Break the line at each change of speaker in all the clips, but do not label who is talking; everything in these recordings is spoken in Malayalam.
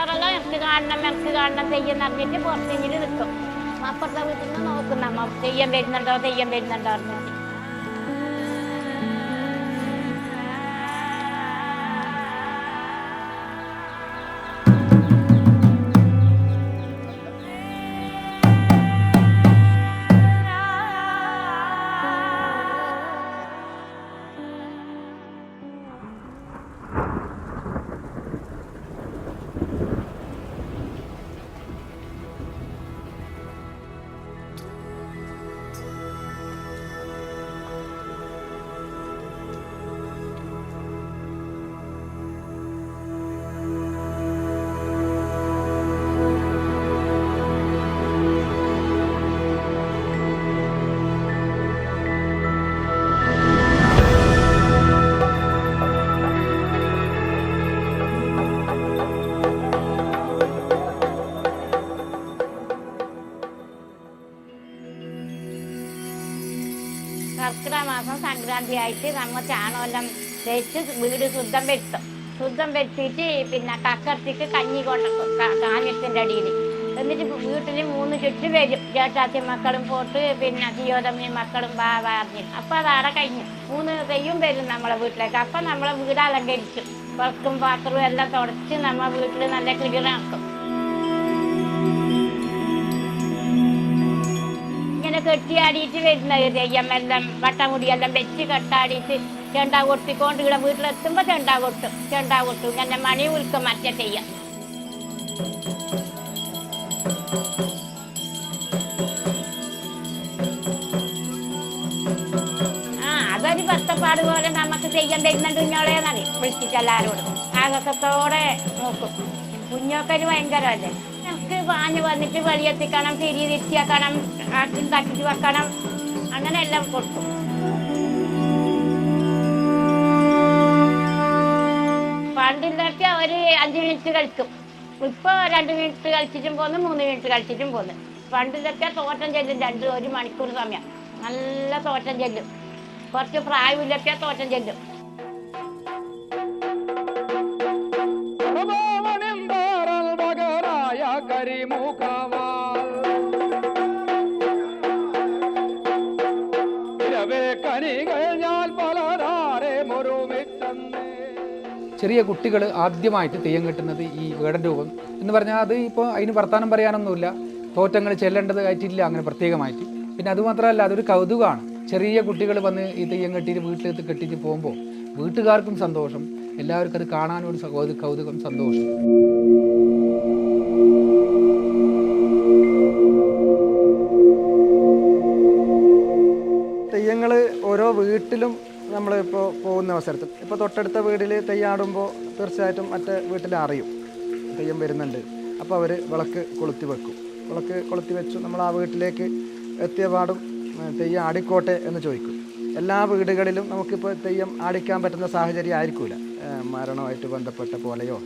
പിള്ളേരെല്ലാം എനിക്ക് കാണണം എനിക്ക് കാണണം തെയ്യം പറഞ്ഞിട്ട് പുറത്തെങ്കിലും നിൽക്കും. അപ്പുറത്തെ വീട്ടിൽ നിന്ന് നോക്കും തെയ്യം വരുന്നുണ്ടോ തെയ്യം വരുന്നുണ്ടോ പറഞ്ഞിട്ട് സംക്രാന്തി ആയിട്ട് നമ്മ ചാണമെല്ലാം തേച്ച് വീട് ശുദ്ധം വരുത്തും ശുദ്ധം വരുത്തിയിട്ട് പിന്നെ കക്കർത്തിക്ക് കഞ്ഞി കൊണ്ടും കാഞ്ഞത്തിന്റെ അടിയിൽ. എന്നിട്ട് വീട്ടിൽ മൂന്ന് ചുറ്റ് വരും. ചേട്ടാത്തി മക്കളും പോട്ട് പിന്നെ ജിയോതമ്മി മക്കളും ബാ പറഞ്ഞിട്ട് അപ്പം അതവിടെ കഴിഞ്ഞു. മൂന്ന് തെയ്യും വരും നമ്മളെ വീട്ടിലേക്ക്. അപ്പം നമ്മളെ വീട് അലങ്കരിച്ചു വിളക്കും പാത്രവും എല്ലാം തുടച്ച് നമ്മളെ വീട്ടിൽ നല്ല ക്ലിയർ കെട്ടിയാടിയിട്ട് വരുന്നത്. തെയ്യം എല്ലാം വെച്ച് കെട്ടാടിയിട്ട് ചെണ്ട കൊട്ടിക്കൊണ്ട് ഇവിടെ വീട്ടിലെത്തുമ്പോൾ ചെണ്ട കൊട്ടും ചെണ്ട കൊട്ടും. ഇങ്ങനെ മണി ഉൽക്കും മറ്റേ തെയ്യം ആ അതൊരു പത്തപ്പാട് പോലെ നമുക്ക് തെയ്യം തരുന്നുണ്ട് കുഞ്ഞോളേന്നാണ് വിളിച്ചിട്ട് എല്ലാവരോടും ആകക്കത്തോടെ നോക്കും. കുഞ്ഞോക്കൊരു ഭയങ്കരമല്ലേ? നമുക്ക് വാഞ്ഞ് വന്നിട്ട് വെളിയെത്തിക്കണം തിരി തിരിച്ചാക്കണം തട്ടിച്ച് വെക്കണം. അങ്ങനെ എല്ലാം കൊടുക്കും പണ്ടിലൊക്കെ ഒരു അഞ്ച് മിനിറ്റ് കളിക്കും. ഇപ്പൊ രണ്ട് മിനിറ്റ് കളിച്ചിട്ടും പോന്ന് മൂന്ന് മിനിറ്റ് കളിച്ചിട്ടും പോന്ന്. പണ്ടിലൊക്കെ തോറ്റം ചെല്ലും രണ്ട് ഒരു മണിക്കൂർ സമയം. നല്ല തോറ്റം ചെല്ലും. കുറച്ച് പ്രായമില്ലൊക്കെ തോറ്റം ചെല്ലും.
കനികൾ ഞാൻ
ചെറിയ കുട്ടികൾ ആദ്യമായിട്ട് തെയ്യം കെട്ടുന്നത് ഈ വേടൻ രൂപം എന്ന് പറഞ്ഞാൽ അത് ഇപ്പോൾ അതിന് വർത്തമാനം പറയാനൊന്നുമില്ല. തോറ്റങ്ങൾ ചെല്ലേണ്ടത് ആയിട്ടില്ല അങ്ങനെ പ്രത്യേകമായിട്ട്. പിന്നെ അതുമാത്രമല്ല അതൊരു കൗതുകമാണ്. ചെറിയ കുട്ടികൾ വന്ന് ഈ തെയ്യം കെട്ടിയിട്ട് വീട്ടിലെത്തി കെട്ടിയിട്ട് പോകുമ്പോൾ വീട്ടുകാർക്കും സന്തോഷം. എല്ലാവർക്കും അത് കാണാനും ഒരു കൗതുകം സന്തോഷം.
വീട്ടിലും നമ്മളിപ്പോൾ പോകുന്ന അവസരത്തിൽ. ഇപ്പോൾ തൊട്ടടുത്ത വീട്ടിൽ തെയ്യാടുമ്പോൾ തീർച്ചയായിട്ടും മറ്റേ വീട്ടിൽ അറിയും. തെയ്യം വരുന്നുണ്ട്. അപ്പോൾ അവർ വിളക്ക് കൊളുത്തി വെക്കും. വിളക്ക് കൊളുത്തി വെച്ചു നമ്മൾ ആ വീട്ടിലേക്ക് എത്തിയ പാടും തെയ്യം ആടിക്കോട്ടെ എന്ന് ചോദിക്കും. എല്ലാ വീടുകളിലും നമുക്കിപ്പോൾ തെയ്യം ആടിക്കാൻ പറ്റുന്ന സാഹചര്യം ആയിരിക്കില്ല മരണമായിട്ട് ബന്ധപ്പെട്ട പോലെയോ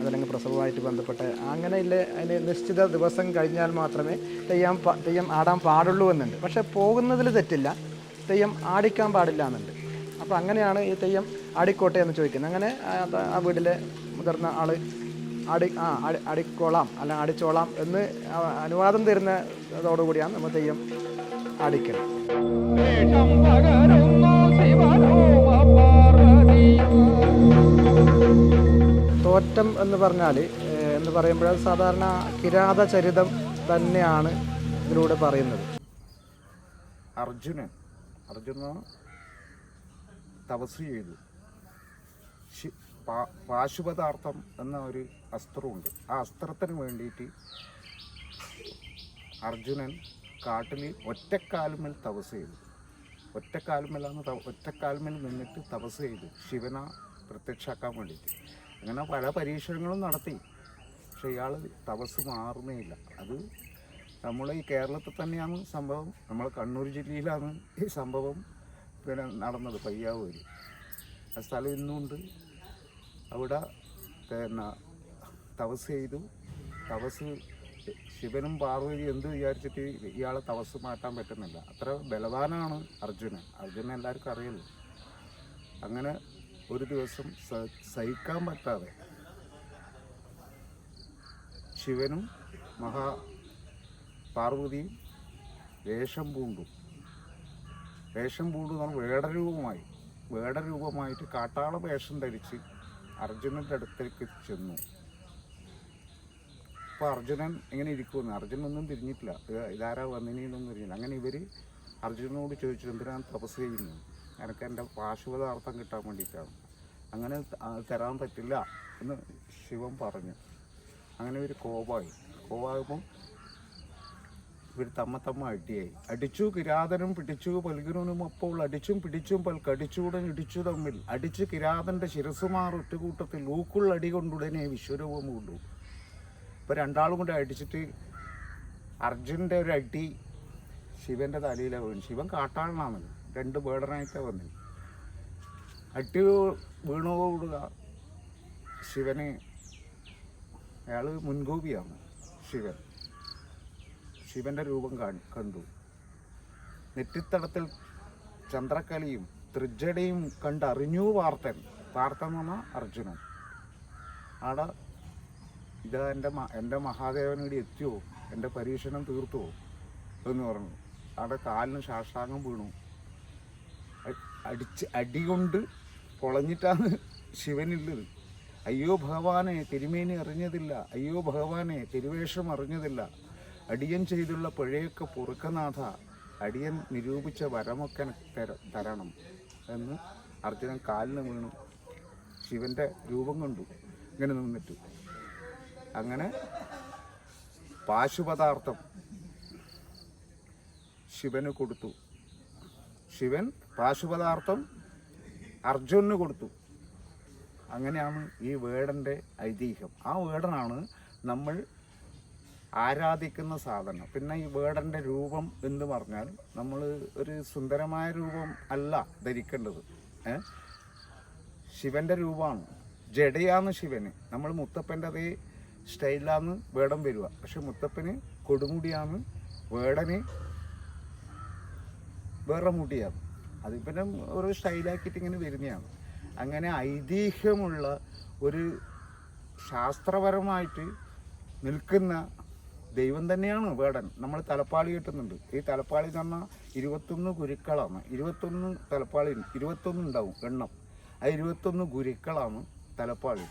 അതല്ലെങ്കിൽ പ്രസവമായിട്ട് ബന്ധപ്പെട്ട അങ്ങനെയുള്ള അതിന് നിശ്ചിത ദിവസം കഴിഞ്ഞാൽ മാത്രമേ തെയ്യം തെയ്യം ആടാൻ പാടുള്ളൂ എന്നുണ്ട്. പക്ഷേ പോകുന്നതിൽ തെറ്റില്ല. തെയ്യം ആടിക്കാൻ പാടില്ല എന്നുണ്ട്. അപ്പോൾ അങ്ങനെയാണ് ഈ തെയ്യം ആടിക്കോട്ടെ എന്ന് ചോദിക്കുന്നത്. അങ്ങനെ ആ വീട്ടിലെ മുതിർന്ന ആൾ ആടി ആ അടി അടിക്കോളാം അല്ല അടിച്ചോളാം എന്ന് അനുവാദം തരുന്നതോടുകൂടിയാണ് നമ്മൾ തെയ്യം
ആടിക്കണം
തോറ്റം എന്ന് പറഞ്ഞാൽ എന്ന് പറയുമ്പോൾ സാധാരണ കിരാത ചരിതം തന്നെയാണ് ഇതിലൂടെ പറയുന്നത്.
അർജുനൻ. അർജുന തപസ് ചെയ്തു. ശി- പാ- പാശുപതാർത്ഥം എന്ന ഒരു അസ്ത്രമുണ്ട്. ആ അസ്ത്രത്തിന് വേണ്ടിയിട്ട് അർജുനൻ കാട്ടിൽ ഒറ്റക്കാലുമേൽ തപസ് ചെയ്തു. ഒറ്റക്കാലുമേലാണ് ഒറ്റക്കാലുമേൽ നിന്നിട്ട് തപസ് ചെയ്തു. ശിവനെ പ്രത്യക്ഷാക്കാൻ വേണ്ടിയിട്ട്. അങ്ങനെ പല പരീക്ഷണങ്ങളും നടത്തി. പക്ഷെ ഇയാൾ തപസ് മാറുന്നേയില്ല അത് നമ്മളെ ഈ കേരളത്തിൽ തന്നെയാണ് സംഭവം. നമ്മൾ കണ്ണൂർ ജില്ലയിലാണ് ഈ സംഭവം പിന്നെ നടന്നത് പയ്യാവൂര്. ആ സ്ഥലം ഇന്നുണ്ട് അവിടെ പിന്നെ തപസ് ചെയ്തു. തപസ് ശിവനും പാർവതി എന്ത് വിചാരിച്ചിട്ട് ഇയാളെ തപസ് മാറ്റാൻ പറ്റുന്നില്ല. അത്ര ബലവാനാണ് അർജുനൻ. അർജുനൻ എല്ലാവർക്കും അറിയല്ലോ അങ്ങനെ ഒരു ദിവസം സഹിക്കാൻ പറ്റാതെ ശിവനും മഹാ പാർവതിയും വേഷം പൂണ്ടും. വേഷം പൂണ്ടു പറഞ്ഞാൽ വേടരൂപമായി വേടരൂപമായിട്ട് കാട്ടാള വേഷം ധരിച്ച് അർജുനന്റെ അടുത്തേക്ക് ചെന്നു. അപ്പോൾ അർജുനൻ ഇങ്ങനെ ഇരിക്കുമെന്ന് അർജുനൻ ഒന്നും തിരിഞ്ഞിട്ടില്ല. ഇത് ഇതാരാ വന്നിനൊന്നും തിരിഞ്ഞില്ല അങ്ങനെ ഇവർ അർജുനനോട് ചോദിച്ചു എന്തിനാണ് തപസ് ചെയ്യുന്നത്? എനിക്ക് എന്റെ പാശുപതാർത്ഥം കിട്ടാൻ വേണ്ടിയിട്ടാണ്. അങ്ങനെ തരാൻ പറ്റില്ല എന്ന് ശിവൻ പറഞ്ഞു. അങ്ങനെ ഇവർ കോപമായി കോപമാകുമ്പോൾ ഇവർ തമ്മ തമ്മ അടിയായി. അടിച്ചു കിരാതനും പിടിച്ചു പൽഗുരനും അപ്പോൾ അടിച്ചും പിടിച്ചും പൽ കടിച്ചൂടൻ ഇടിച്ചു തമ്മിൽ. അടിച്ച് കിരാതന്റെ ശിരസുമാർ ഒറ്റക്കൂട്ടത്തിൽ ഊക്കുള്ള അടി കൊണ്ടുടനെ വിശ്വരൂപം കൊണ്ടു. ഇപ്പൊ രണ്ടാളും കൂടെ അടിച്ചിട്ട് അർജുന്റെ ഒരു അടി ശിവന്റെ തലയിലാണ് വീണു. ശിവൻ കാട്ടാളനാണ്. രണ്ട് വന്നത് അടി വീണുകൂടുക ശിവന് അയാൾ മുൻകോപിയാണ്. ശിവൻ. ശിവന്റെ രൂപം കാണി- കണ്ടു. നെറ്റിത്തടത്തിൽ ചന്ദ്രക്കലിയും തൃജടയും കണ്ടറിഞ്ഞു വാർത്തൻ. വാർത്തൻ എന്ന് അർജുനൻ. ആടെ ഇത് എന്റെ എന്റെ മഹാദേവനോട് എത്തിയോ? എന്റെ പരീക്ഷണം തീർത്തുവോ എന്ന് പറഞ്ഞു. അവിടെ കാലിന് ശാസ്ത്രാംഗം വീണു. അടിച്ച് അടികൊണ്ട് പൊളഞ്ഞിട്ടാണ് ശിവനുള്ളത് അയ്യോ ഭഗവാനെ തിരുമേനി അറിഞ്ഞതില്ല. അയ്യോ ഭഗവാനെ തിരുവേഷം അറിഞ്ഞതില്ല. അടിയൻ ചെയ്തുള്ള പിഴയൊക്കെ പൊറുക്കനാഥ അടിയൻ നിരൂപിച്ച വരമൊക്കെ തര തരണം എന്ന് അർജുനൻ കാലിന് വീണു. ശിവന്റെ രൂപം കണ്ടു. ഇങ്ങനെ നിന്നിട്ടു. അങ്ങനെ പാശുപദാർത്ഥം ശിവന് കൊടുത്തു. ശിവൻ പാശുപദാർത്ഥം അർജുനന് കൊടുത്തു. അങ്ങനെയാണ് ഈ വേടന്റെ ഐതിഹ്യം. ആ വേടനാണ് നമ്മൾ ആരാധിക്കുന്ന സാധനം. പിന്നെ ഈ വേടന്റെ രൂപം എന്ന് പറഞ്ഞാൽ നമ്മൾ ഒരു സുന്ദരമായ രൂപം അല്ല ധരിക്കേണ്ടത്. ഏ? ശിവന്റെ രൂപമാണ്. ജഡയാന്ന് ശിവന്. നമ്മൾ മുത്തപ്പന്റെ അതേ സ്റ്റൈലാന്ന് വേടം വരിക. പക്ഷെ മുത്തപ്പന് കൊടുമുടിയാണ് വേടന് വേറെ മുടിയാണ്. അത് പിന്നെ ഒരു സ്റ്റൈലാക്കിയിട്ട് ഇങ്ങനെ വരുന്നതാണ്. അങ്ങനെ ഐതിഹ്യമുള്ള ഒരു ശാസ്ത്രപരമായിട്ട് നിൽക്കുന്ന ദൈവം തന്നെയാണ് വേടൻ. നമ്മൾ തലപ്പാളി കിട്ടുന്നുണ്ട്. ഈ തലപ്പാളി എന്ന് പറഞ്ഞാൽ ഇരുപത്തൊന്ന് ഗുരുക്കളാണ്. ഇരുപത്തൊന്ന് തലപ്പാളി ഇരുപത്തൊന്ന് ഉണ്ടാവും എണ്ണം. ആ ഇരുപത്തൊന്ന് ഗുരുക്കളാണ് തലപ്പാളി.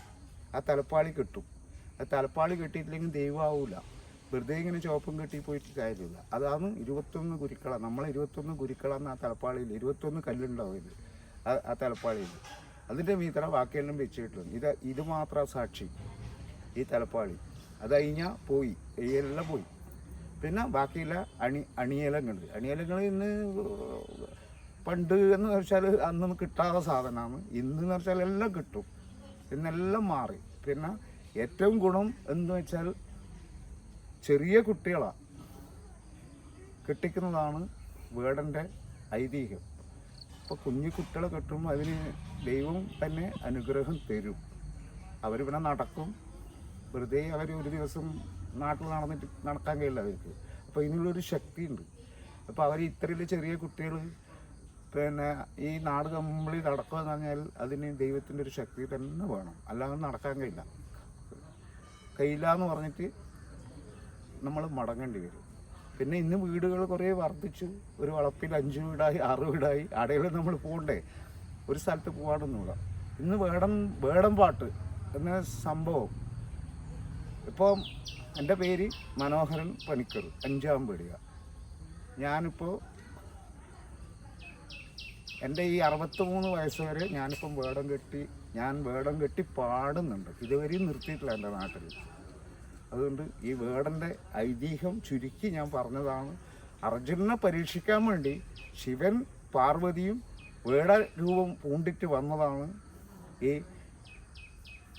ആ തലപ്പാളി കിട്ടും. ആ തലപ്പാളി കിട്ടിയിട്ടില്ലെങ്കിൽ ദൈവമാവില്ല വെറുതെ ഇങ്ങനെ ചോപ്പും കെട്ടി പോയിട്ട് കാര്യമില്ല. അതാണ് ഇരുപത്തൊന്ന് ഗുരുക്കളാണ് നമ്മൾ ഇരുപത്തൊന്ന് ഗുരുക്കളാണ് ആ തലപ്പാളിയിൽ ഇരുപത്തൊന്ന് കല്ലുണ്ടാവും ആ തലപ്പാളിയിൽ. അതിന്റെ മീത്ര ബാക്കിയെല്ലാം വെച്ചിട്ടുണ്ട്. ഇത് ഇത് മാത്രം സാക്ഷി ഈ തലപ്പാളി. അത് കഴിഞ്ഞാൽ പോയി. എല്ലാം പോയി. പിന്നെ ബാക്കിയുള്ള അണി അണിയലങ്ങളുണ്ട് അണിയലങ്ങൾ ഇന്ന് പണ്ട് എന്ന് വെച്ചാൽ അന്നൊന്നും കിട്ടാത്ത സാധനമാണ്. ഇന്ന് എന്ന് വെച്ചാൽ എല്ലാം കിട്ടും. ഇന്നെല്ലാം മാറി. പിന്നെ ഏറ്റവും ഗുണം എന്ന് വെച്ചാൽ ചെറിയ കുട്ടികളാണ് കെട്ടിക്കുന്നതാണ് വേടന്റെ ഐതിഹ്യം. അപ്പോൾ കുഞ്ഞു കുട്ടികളെ കെട്ടുമ്പോൾ അതിന് ദൈവം തന്നെ അനുഗ്രഹം തരും. അവർ പിന്നെ നടക്കും. വെറുതെ അവർ ഒരു ദിവസം നാട്ടിൽ നടന്നിട്ട് നടക്കാൻ കഴിയില്ല അവർക്ക്. അപ്പോൾ ഇതിനുള്ളൊരു ശക്തിയുണ്ട്. അപ്പോൾ അവർ ഇത്രയും ചെറിയ കുട്ടികൾ പിന്നെ ഈ നാട് കംപ്ലീറ്റ് നടക്കുക പറഞ്ഞാൽ അതിന് ദൈവത്തിന്റെ ഒരു ശക്തി തന്നെ വേണം. അല്ലാതെ നടക്കാൻ കഴിയില്ല. കഴിയില്ല എന്ന് പറഞ്ഞിട്ട് നമ്മൾ മടങ്ങേണ്ടി വരും. പിന്നെ ഇന്ന് വീടുകൾ കുറേ വർദ്ധിച്ചു ഒരു വളപ്പിൽ അഞ്ച് വീടായി ആറ് വീടായി അടയിൽ നമ്മൾ പോകണ്ടേ ഒരു സ്ഥലത്ത് പോകാനൊന്നുമില്ല ഇന്ന് വേടം വേടം പാട്ട് എന്ന സംഭവം ഇപ്പം എന്റെ പേര് മനോഹരൻ പണിക്കർ അഞ്ചാം പേടിക. ഞാനിപ്പോൾ എന്റെ ഈ അറുപത്തിമൂന്ന് വയസ്സ് വരെ ഞാനിപ്പം വേടം കെട്ടി ഞാൻ വേടം കെട്ടി പാടുന്നുണ്ട്. ഇതുവരെയും നിർത്തിയിട്ടില്ല എന്റെ നാട്ടിൽ. അതുകൊണ്ട് ഈ വേടന്റെ ഐതിഹ്യം ചുരുക്കി ഞാൻ പറഞ്ഞതാണ്. അർജുനനെ പരീക്ഷിക്കാൻ വേണ്ടി ശിവൻ പാർവതിയും വേട രൂപം പൂണ്ടിട്ട് വന്നതാണ് ഈ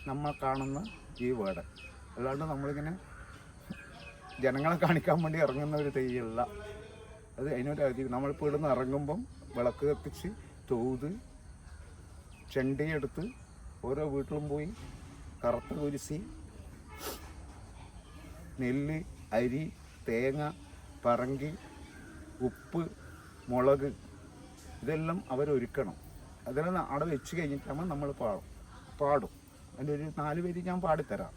നമ്മൾ കാണുന്ന ഈ വേടൻ. അല്ലാണ്ട് നമ്മളിങ്ങനെ ജനങ്ങളെ കാണിക്കാൻ വേണ്ടി ഇറങ്ങുന്ന ഒരു തെയ്യല്ല. അത് അതിനൊരു അതി നമ്മളിപ്പോൾ ഇവിടുന്ന് ഇറങ്ങുമ്പം വിളക്ക് കത്തിച്ച് തോത് ചെണ്ടിയെടുത്ത് ഓരോ വീട്ടിലും പോയി കറുത്ത കുരിശി നെല്ല് അരി തേങ്ങ പറങ്കി ഉപ്പ് മുളക് ഇതെല്ലാം അവരൊരുക്കണം. അതെല്ലാം അവിടെ വെച്ച് കഴിഞ്ഞിട്ടാകുമ്പോൾ നമ്മൾ പാടും പാടും. അതിന്റെ ഒരു നാല് പേര് ഞാൻ പാടിത്തരാം.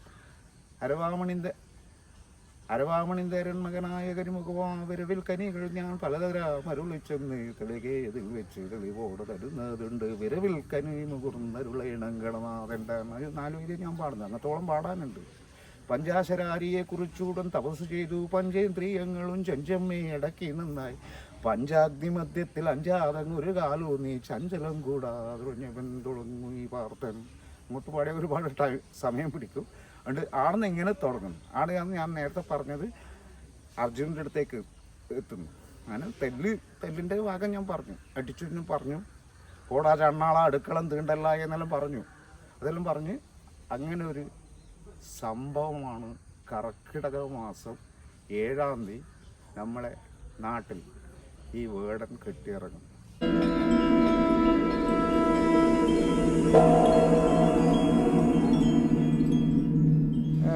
അരവാമണിന്റെ അരവാമണിന്തരൻ മകനായ കരിമുഖവാ വിരവിൽ കനികൾ ഞാൻ പലതരം അരുളിച്ചെന്ന് തെളികേതിൽ വെച്ച് തെളിവോട് തരുന്നതുണ്ട്. വിരവിൽ കനി മുകുർന്നരുളയിണങ്കണനാഥന്റെ നാലു വരി ഞാൻ പാടുന്നത് അങ്ങത്തോളം പാടാനുണ്ട്. പഞ്ചാശരാരിയെ കുറിച്ചൂടൻ തപസ് ചെയ്തു. പഞ്ചേന്ദ്രിയങ്ങളും ചഞ്ചമ്മേ അടക്കി നന്നായി. പഞ്ചാഗ്നി മധ്യത്തിൽ അഞ്ചാതങ്ങൊരു കാലോ നീ ചഞ്ചലം കൂടാതെ തുടങ്ങി പാർത്തൻ അങ്ങോട്ട് പാടിയ ഒരുപാട് സമയം പിടിക്കും. അതുകൊണ്ട് ആണെന്ന് എങ്ങനെ തുടങ്ങും ആടെയാണ് ഞാൻ നേരത്തെ പറഞ്ഞത് അർജുനന്റെ അടുത്തേക്ക് എത്തുന്നു. അങ്ങനെ തെല്ല് തെല്ലിന്റെ ഭാഗം ഞാൻ പറഞ്ഞു. അടിച്ചു പറഞ്ഞു. കോടാ ചണ്ണാള അടുക്കളം തീണ്ടല്ല എന്നെല്ലാം പറഞ്ഞു. അതെല്ലാം പറഞ്ഞ് അങ്ങനെ ഒരു സംഭവമാണ് കർക്കിടക മാസം ഏഴാം തീയതി നമ്മളെ നാട്ടിൽ ഈ വേടൻ കെട്ടിയിറങ്ങും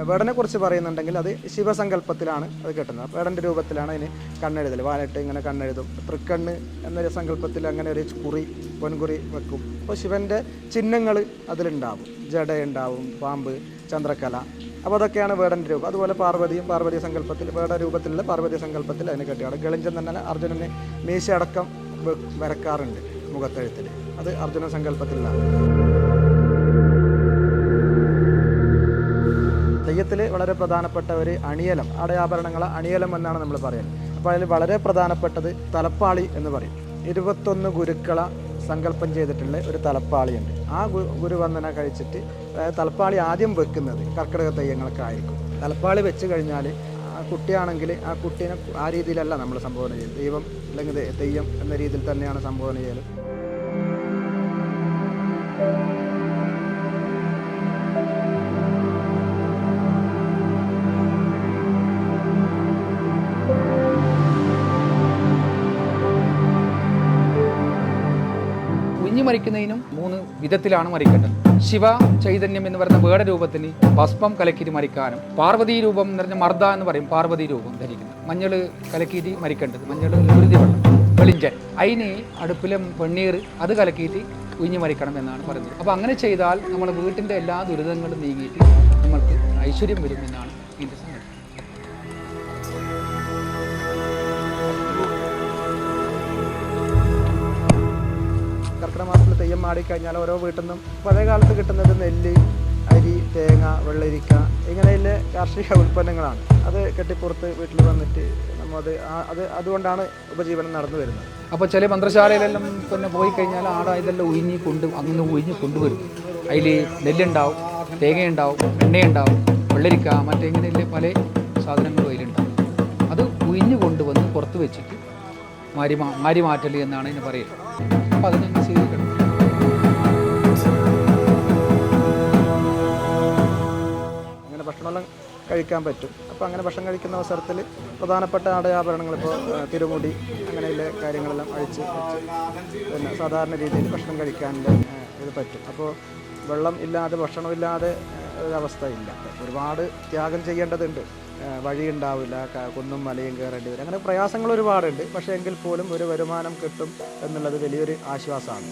വേടനെ കുറിച്ച് പറയുന്നുണ്ടെങ്കിൽ അത് ശിവസങ്കല്പത്തിലാണ് അത് കിട്ടുന്നത്. വേടന്റെ രൂപത്തിലാണ് അതിന് കണ്ണെഴുതൽ വാലിട്ട് ഇങ്ങനെ കണ്ണെഴുതും. തൃക്കണ്ണ് എന്നൊരു സങ്കല്പത്തിൽ അങ്ങനെ ഒരു കുറി പൊൻകുറി വെക്കും. അപ്പോൾ ശിവന്റെ ചിഹ്നങ്ങൾ അതിലുണ്ടാവും. ജടയുണ്ടാവും പാമ്പ് ചന്ദ്രക്കല. അപ്പോൾ അതൊക്കെയാണ് വേടന്റെ രൂപം. അതുപോലെ പാർവതിയും പാർവതി സങ്കല്പത്തിൽ വേട രൂപത്തിലുള്ള പാർവതി സങ്കല്പത്തിൽ അതിനെ കെട്ടിയാണ് ഗളിഞ്ചൻ തന്നെ അർജുനന് മീശ അടക്കം വരക്കാറുണ്ട് മുഖത്തെഴുത്തിൽ അത് അർജുന സങ്കല്പത്തിലാണ്. തെയ്യത്തിൽ വളരെ പ്രധാനപ്പെട്ട ഒരു അണിയലം അടയാഭരണങ്ങൾ അണിയലം എന്നാണ് നമ്മൾ പറയുന്നത്. അപ്പോൾ അതിൽ വളരെ പ്രധാനപ്പെട്ടത് തലപ്പാളി എന്ന് പറയും. ഇരുപത്തൊന്ന് ഗുരുക്കള സങ്കല്പം ചെയ്തിട്ടുള്ള ഒരു തലപ്പാളിയുണ്ട്. ആ ഗുരുവന്ദന കഴിച്ചിട്ട് തലപ്പാളി ആദ്യം വെക്കുന്നത് കർക്കിടക തെയ്യങ്ങളൊക്കെ ആയിരിക്കും തലപ്പാളി വെച്ച് കഴിഞ്ഞാൽ ആ കുട്ടിയാണെങ്കിൽ ആ കുട്ടീനെ ആ രീതിയിലല്ല നമ്മൾ സംബോധന ചെയ്യുന്നത്. ദൈവം അല്ലെങ്കിൽ തെയ്യം എന്ന രീതിയിൽ തന്നെയാണ് സംബോധന ചെയ്യൽ
മരിക്കുന്നതിനും മൂന്ന് വിധത്തിലാണ് മരിക്കേണ്ടത്. ശിവ ചൈതന്യം എന്ന് പറയുന്ന വേട രൂപത്തിന് ഭസ്മം കലക്കിയിട്ട് മരിക്കാനും പാർവതി രൂപം എന്ന് പറഞ്ഞ മർദ്ദ എന്ന് പറയും പാർവതി രൂപം ധരിക്കുന്നത്. മഞ്ഞൾ കലക്കിയിട്ട് മരിക്കേണ്ടത്. മഞ്ഞൾ ഉരുതി വെള്ളം വെളിഞ്ചൻ. അതിന് അടുപ്പിലെ വെണ്ണീർ അത് കലക്കിയിട്ട് കുഞ്ഞു മരിക്കണം എന്നാണ് പറയുന്നത്. അപ്പോൾ അങ്ങനെ ചെയ്താൽ നമ്മൾ വീട്ടിന്റെ എല്ലാ ദുരിതങ്ങളും നീങ്ങിയിട്ട് നമ്മൾക്ക് ഐശ്വര്യം വരും എന്നാണ്
ഇതിന്റെ മാടിക്കഴിഞ്ഞാൽ ഓരോ വീട്ടിൽ നിന്നും പഴയ കാലത്ത് കിട്ടുന്നത് നെല്ല് അരി തേങ്ങ വെള്ളരിക്ക ഇങ്ങനെയുള്ള കാർഷിക ഉൽപ്പന്നങ്ങളാണ്. അത് കെട്ടിപ്പുറത്ത് വീട്ടിൽ വന്നിട്ട് നമ്മൾ അത് അത് അതുകൊണ്ടാണ് ഉപജീവനം നടന്നു വരുന്നത്.
അപ്പോൾ ചില മന്ത്രശാലയിലെല്ലാം പിന്നെ പോയി കഴിഞ്ഞാൽ ആടാ ഇതെല്ലാം ഉയിഞ്ഞ് കൊണ്ട് അങ്ങനെ ഉയിഞ്ഞ് കൊണ്ടുവരും അതിൽ നെല്ലുണ്ടാവും തേങ്ങയുണ്ടാവും എണ്ണയുണ്ടാവും വെള്ളരിക്ക മറ്റേ ഇങ്ങനെയുള്ള പല സാധനങ്ങളും അതിലുണ്ടാവും. അത് ഉയിഞ്ഞ് കൊണ്ടുവന്ന് പുറത്ത് വെച്ചിട്ട് മാരി മാ മാരി മാറ്റൽ എന്നാണ് ഇതിന് പറയുന്നത്. അപ്പോൾ അതിനെ സ്വീകരിക്കണം
ഭക്ഷണമെല്ലാം കഴിക്കാൻ പറ്റും. അപ്പോൾ അങ്ങനെ ഭക്ഷണം കഴിക്കുന്ന അവസരത്തിൽ പ്രധാനപ്പെട്ട ആടയാഭരണങ്ങൾ ഇപ്പോൾ തിരുമുടി അങ്ങനെയുള്ള കാര്യങ്ങളെല്ലാം അഴിച്ച് പിന്നെ സാധാരണ രീതിയിൽ ഭക്ഷണം കഴിക്കാനുള്ള ഇത് പറ്റും. അപ്പോൾ വെള്ളം ഇല്ലാതെ ഭക്ഷണമില്ലാതെ ഒരവസ്ഥയില്ല ഒരുപാട് ത്യാഗം ചെയ്യേണ്ടതുണ്ട്. വഴി ഉണ്ടാവില്ല കുന്നും മലയും കയറേണ്ടി വരും. അങ്ങനെ പ്രയാസങ്ങൾ ഒരുപാടുണ്ട്. പക്ഷേ എങ്കിൽ പോലും ഒരു വരുമാനം കിട്ടും എന്നുള്ളത് വലിയൊരു ആശ്വാസമാണ്.